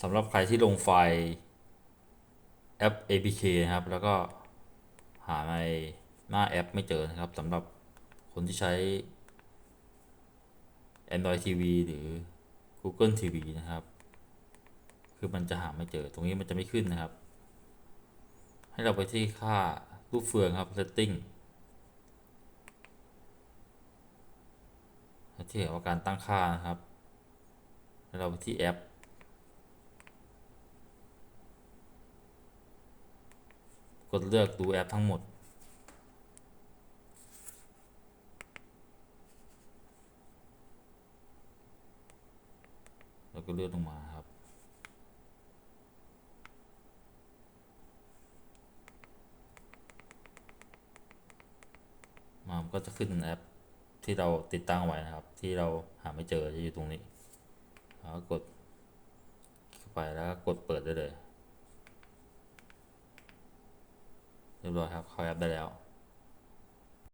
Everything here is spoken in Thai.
สำหรับใครที่ลงไฟล์แอป APK นะครับ แล้วก็หาในหน้าแอปไม่เจอนะครับสำหรับคนที่ใช้ Android TV หรือ Google TV นะครับ คือมันจะหาไม่เจอตรงนี้มันจะไม่ขึ้นนะครับ ให้เราไปที่ค่ารูปเฟืองครับ setting ที่เกี่ยวกับการตั้งค่านะครับให้เราไปที่แอป ดเลือกดูแอปทั้งหมด แล้วก็เลื่อนลงมาครับมามันก็จะขึ้นแอปที่เราติดตั้งไว้นะครับ ที่เราหาไม่เจอจะอยู่ตรงนี้แล้วกดไปแล้วก็กดเปิดได้เลย เรียบร้อยครับ เข้าแอปได้แล้ว